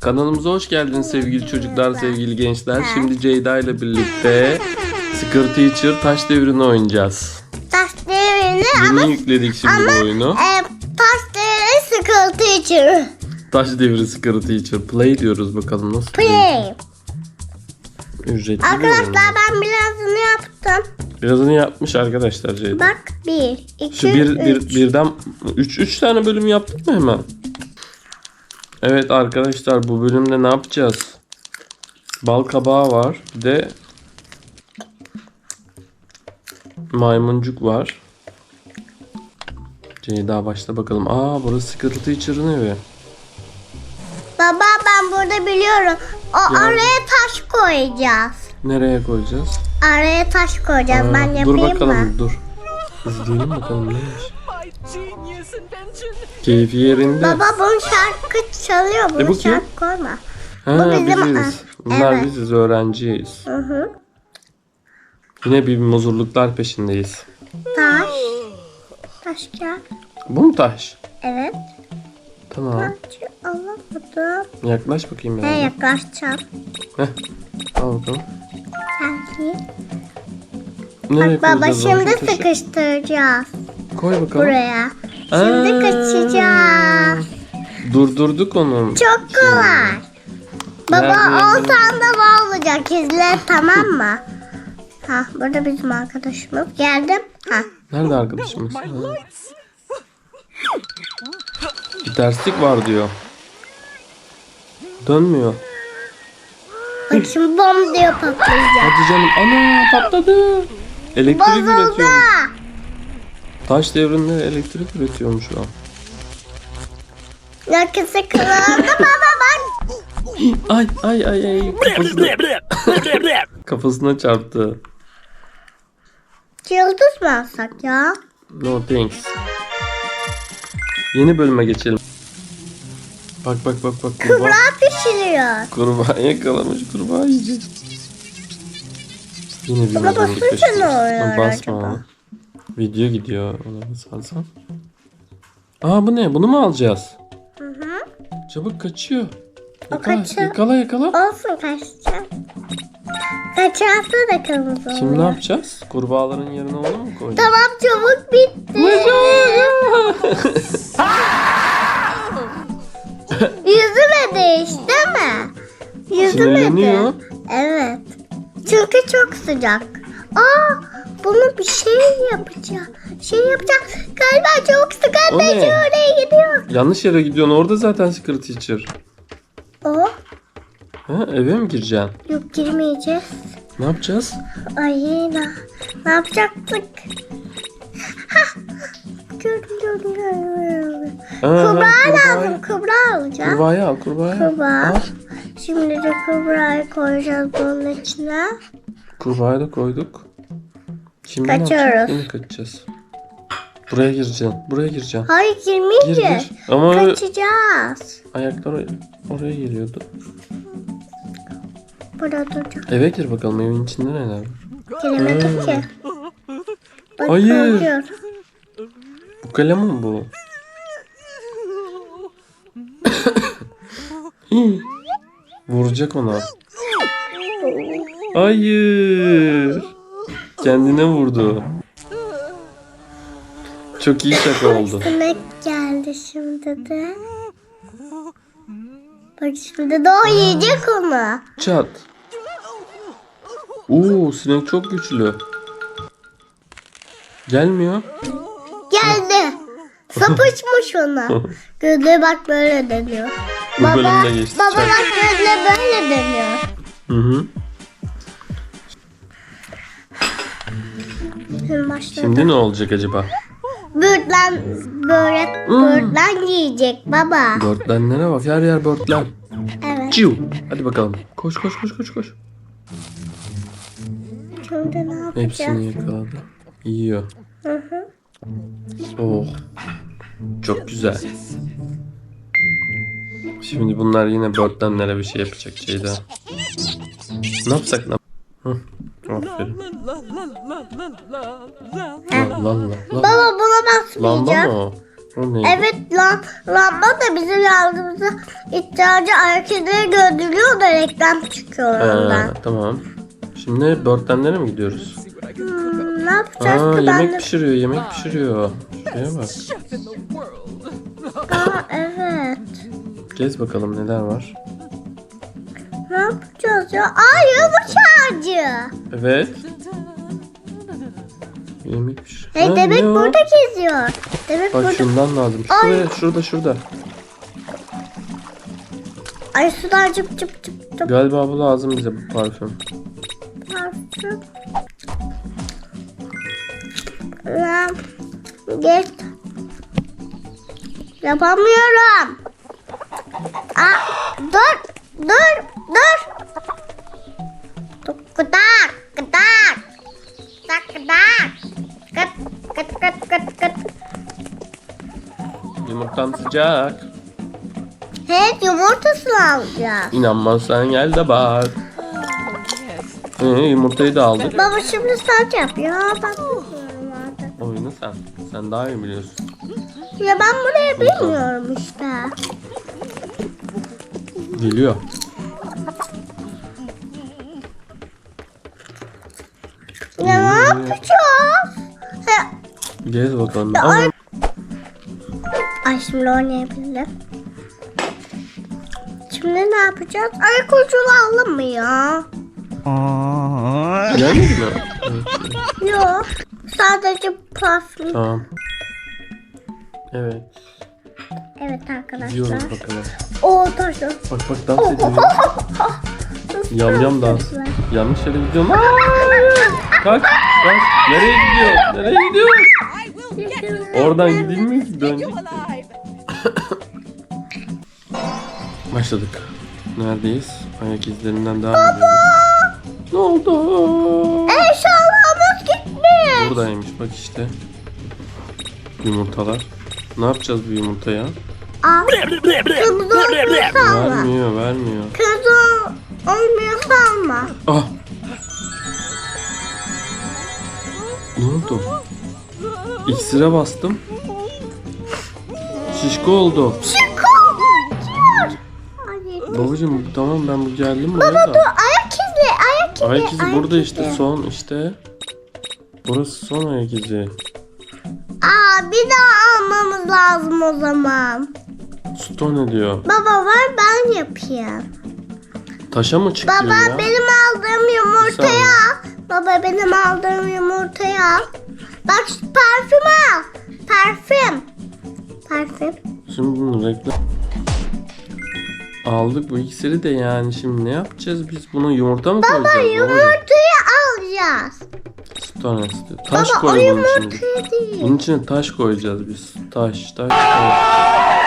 Kanalımıza hoş geldiniz sevgili çocuklar, sevgili gençler. Şimdi Ceyda ile birlikte Scare Teacher taş devrini oynayacağız. Taş devrini ama Yeni yükledik şimdi bu oyunu. e, taş devrini sıkıntı için. Taş devri Scare Teacher. Play diyoruz bakalım nasıl Play. Ücretli bir. Arkadaşlar ben birazını yaptım. Birazını yapmış arkadaşlar Ceyda. Bak bir, iki, Şu bir, bir, üç. birden 3 3 tane bölüm yaptık mı hemen? Evet arkadaşlar bu bölümde ne yapacağız? Bal kabağı var. Bir de maymuncuk var. Ceyda başla bakalım. Aa burası Scuttle Teacher'ın evi. Baba ben burada biliyorum. O Ya. araya taş koyacağız. Nereye koyacağız? Araya taş koyacağız. Aa, ben yapayım dur bakalım mı? dur. İzleyelim bakalım neymiş. Keyfi yerinde. Baba bunun şarkı çalıyor. Bunu E, bu kim? şarkı koyma. ha, bu bizim- biziz. Bunlar Evet. biziz öğrenciyiz. Hı hı. Yine bir muzurluklar peşindeyiz. Taş. Taş gel. Bu mu taş? Evet. Tamam. Taşı alamadım. Yaklaş bakayım Ne ya. yaklaşacağım? Heh. Al bakalım. Sanki. Nereye Bak baba koyacağız şimdi taşı? sıkıştıracağız Koy bakalım. buraya. Şimdi Aa. kaçacağız. Durdurduk onu. Çok kolay. Baba Nerede o yapalım? sanda var olacak. İzle tamam mı? Ha burada bizim arkadaşımız. Geldim. Ha. Nerede arkadaşımız? Ha. Bir terslik var diyor. Dönmüyor. Bak şimdi bom diye patlayacak. Hadi canım. Ana patladı. Elektrik Bozuldu. üretiyormuş. Taş devrinde elektrik üretiyormuş o. Yakası kırıldı baba bak. Ay ay ay ay. Kafasına, kafasına çarptı. Yıldız mı alsak ya? No thanks. Yeni bölüme geçelim. Bak bak bak bak. Kurbağa, Kıvra pişiriyor. kurbağa yakalamış. Kurbağa yiyecek. Yine bir bölüm basınca ne oluyor Basma acaba? Video gidiyor. Ona basarsan. Aa bu ne? Bunu mu alacağız? Hı hı. Çabuk kaçıyor. Yakala, kaçıyor. yakala yakala. Olsun kaçacak. Kaçarsa da kırmızı oluyor. Şimdi ne yapacağız? Kurbağaların yerine onu mu koyacağız? Tamam çabuk bitti. Yüzüme işte mi? Yüzüme Sinirleniyor. Evet. Çünkü çok sıcak. Aa, bunu bir şey yapacağım. Şey yapacağım. Galiba çok sıcak. O Bence ne? oraya gidiyor. Yanlış yere gidiyorsun. Orada zaten Secret Teacher. O Ha, eve mi gireceksin? yok girmeyeceğiz. Ne yapacağız? Ay ne, ne yapacaktık? Gördüm gördüm gördüm. Aa, Kubra lazım. Kubra alacağım. Kurbağayı al kurbağayı. al. Kubra. Al. Şimdi de kubrayı koyacağız bunun içine. Kurbağayı da koyduk. Şimdi ne Kaçıyoruz. Yine kaçacağız. Buraya gireceksin. Buraya gireceksin. Hayır Gir girmeyeceğiz. gir. Ama Kaçacağız. ayaklar oraya, oraya geliyordu. Burada duracağım. Eve gir bakalım evin içinde neler var. Giremedim ki. Bak Hayır. korkuyorum. Bu kalem mi bu? Vuracak ona. Hayır. Kendine vurdu. Çok iyi şaka oldu. Sinek geldi şimdi de. Bak şimdi de o yiyecek onu. Çat. Oo sinek çok güçlü. Gelmiyor. Geldi. Sapışmış ona. Gözleri bak böyle dönüyor. Bu bölümde geçti. Baba Çak. bak gözleri böyle dönüyor. Hı hı. Başladı. Şimdi ne olacak acaba? Böğürtlen böyle Hmm. yiyecek baba. Börtlenlere bak her yer börtlen. Evet. Ciu. Hadi bakalım. Koş koş koş koş koş. Şimdi ne yapacağız? Hepsini yakaladı. Yiyor. Hı hı. Oh. Çok güzel. Şimdi bunlar yine börtlenlere bir şey yapacak Ceyda. Ne yapsak ne? Hı. Aferin. La la la la la la la. Lan lan lan. lan. Baba buna Lamba basmayacağım. mı o? O neydi? Evet lam, lamba da bizim yardımımıza ihtiyacı hareketleri gönderiyor da reklam çıkıyor Ha, ondan. tamam. Şimdi börtlenlere mi gidiyoruz? Hmm, ne yapacağız Aa ki ben yemek de... pişiriyor, yemek pişiriyor. Şuraya bak. Aa, evet. Gez bakalım neler var. Ya? Aa yumuş ağacı. Evet. Pişiriyor. Hey Ha, demek ne o? burada geziyor. Demek Bak burada. şundan lazım. Ay. Şuraya, şurada, şurada. Ay sudan çıp çıp çıp çıp. Galiba bu lazım bize bu parfüm. Parfüm. Lan git. Yapamıyorum. Aa, dur, dur, dur. Gıdak, gıdak. Tak gıdak. Gıt, gıt, gıt, gıt, gıt. Yumurtam sıcak. Evet yumurtasını alacağız. İnanmazsan gel de bak. Ee, yumurtayı da aldık. Baba şimdi sen yap ya. Oyunu sen. Sen daha iyi biliyorsun. Ya ben burayı bilmiyorum işte. Geliyor. Gez bakalım. Ay- Ay şimdi oynayabilirim. Şimdi ne yapacağız? Ayak ucunu alalım mı ya? gelmedi mi? Evet. Yok. Sadece parfüm. Tamam. Evet. Evet arkadaşlar. Gidiyoruz bakalım. O taşı. Bak bak dans ediyor. Yam yam dans. Yanlış yere gidiyorum. Kaç. Kaç. Nereye gidiyor? Nereye gidiyor? Oradan gidilmiyor ki dönecek. Başladık. Neredeyiz? Ayak izlerinden devam ediyoruz. Ne oldu? Eşyalarımız gitmiş. Buradaymış bak işte. Yumurtalar. Ne yapacağız bu yumurtaya? Aa, kırmızı alma. Vermiyor, vermiyor. Kırmızı olmuyorsa alma. Ah! Ne oldu? İksire bastım. Şişko oldu. Çıkıyor. Ay, Babacım tamam ben bu geldim buraya Baba dur ayak izi ayak izi. Ayak izi burada işte izi. son işte. Burası son ayak izi. Aa bir daha almamız lazım o zaman. Stone diyor. Baba ver ben yapayım. Taşa mı çıkıyor Baba ya? benim aldığım yumurtayı al. Baba benim aldığım yumurtayı al. Bak şu parfüm al. Parfüm. Parfüm. Şimdi bunu reklam... Aldık bu iksiri de yani şimdi ne yapacağız biz buna yumurta mı Baba koyacağız? babacım? yumurtayı alacağız. İstiyor. Taş Baba o koy bunun içine. yumurtayı değil. Bunun içine taş koyacağız biz. Taş, taş, taş.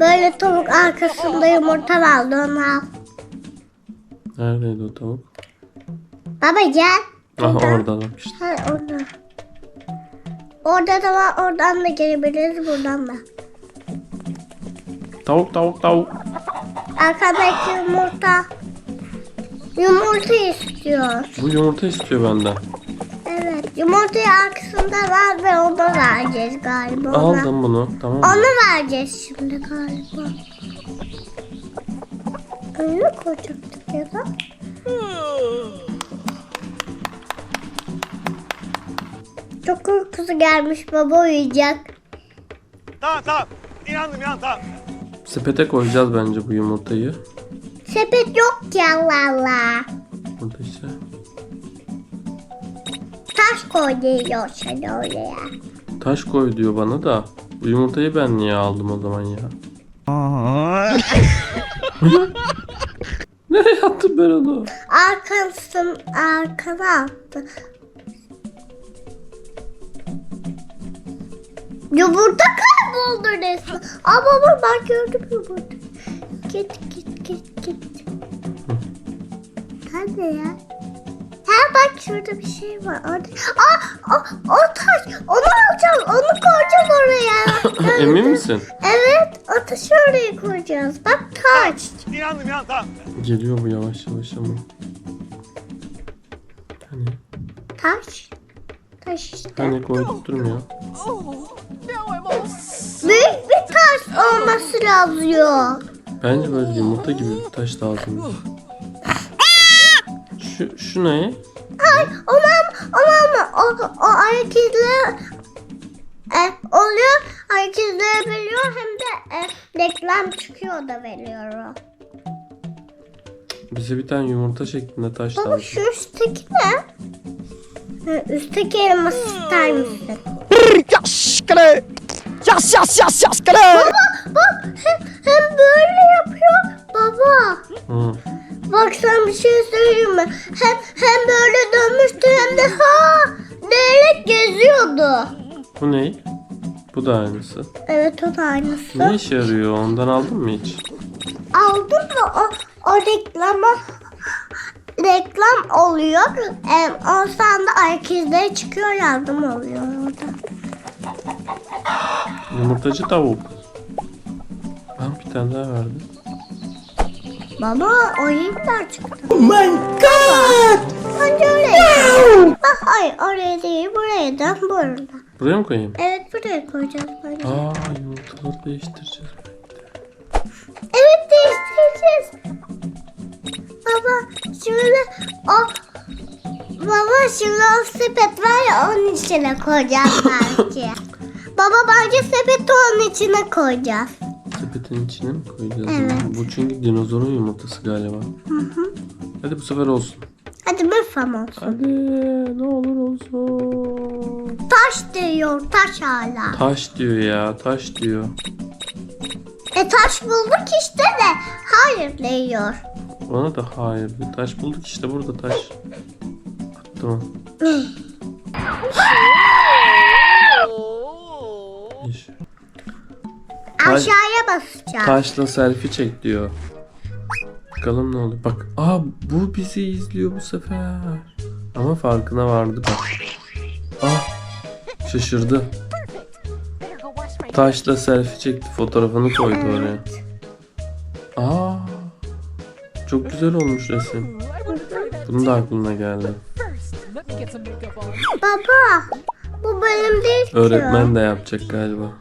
Böyle tavuk arkasında yumurta vardı onu al. Neredeydi o tavuk? Baba gel. Aha orada bak işte. Ha, orada. Orada da var. Oradan da gelebiliriz. Buradan da. Tavuk, tavuk, tavuk. Arkadaki yumurta. Yumurta istiyor. Bu yumurta istiyor benden. Yumurtayı arkasında var ve onu vereceğiz galiba ona. Aldım bunu. Tamam mı? Onu vereceğiz şimdi galiba. Öyle koyacaktık ya da. Çok uykusu gelmiş baba uyuyacak. Tamam tamam. İnandım ya tamam. Sepete koyacağız bence bu yumurtayı. Sepet yok ki Allah Allah. Burada işte. Taş koy diyor sen oraya. Taş koy diyor bana da. Bu yumurtayı ben niye aldım o zaman ya? Nereye attım ben onu? Arkasın arkana attı. Yumurta kayboldu resmen. Aa baba ben gördüm yumurta. Git git git git. Nerede ya? Ha bak şurada bir şey var. Orada. Aa, o, o taş. Onu alacağız. Onu koyacağız oraya. Emin misin? Evet. O taşı oraya koyacağız. Bak taş. İnandım ya tamam. Geliyor bu yavaş yavaş ama. Hani Taş. Taş işte. Hani koyduk durmuyor. Büyük bir taş olması lazım. Bence böyle yumurta gibi bir taş lazım. Şu, şu ne? Ay aman aman o, o izleri e, oluyor. Ayak izleri veriyor hem de e, reklam çıkıyor da veriyorum. Bize bir tane yumurta şeklinde taş Baba lazım. şu üstteki ne? Hı, Üstteki elması ister misin? Yaskele! Yas yas yas yaskele! Baba bak hem, hem böyle yapıyor. Baba Hı. Bak sana bir şey söyleyeyim mi? Hem, hem böyle dönmüştü hem de ha diyerek geziyordu. Bu ne? Bu da aynısı. Evet o da aynısı. Ne işe yarıyor? Ondan aldın mı hiç? aldım da o, o reklama reklam oluyor. E, o sanda ayak izleri çıkıyor yardım oluyor orada. Yumurtacı tavuk. Ben bir tane daha verdim. Baba o yeniler çıktı. Oh my god! Bence oraya. Bak hayır oraya değil buraya da burada. Buraya mı koyayım? Evet buraya koyacağız böyle. Aa yumurtaları değiştireceğiz. Evet değiştireceğiz. Baba şimdi o Baba şimdi o sepet var ya onun içine koyacağız belki. Baba bence sepeti onun içine koyacağız. Sepetin içine mi koyacağız? Evet. Bu çünkü dinozorun yumurtası galiba. Hadi bu sefer olsun. Hadi fam olsun. Hadi ne olur olsun. Taş diyor taş hala. Taş diyor ya taş diyor. E taş bulduk işte de hayır diyor. Bana da hayır diyor. Taş bulduk işte burada taş. Attım. Taş- Aşağıya basacağım. Taşla selfie çek diyor. Bakalım ne oluyor. Bak aa bu bizi izliyor bu sefer. Ama farkına vardı bak. Ah şaşırdı. Taşla selfie çekti fotoğrafını koydu oraya. Aa çok güzel olmuş resim. Bunun da aklına geldi. Baba bu benim değil ki. Öğretmen de yapacak galiba.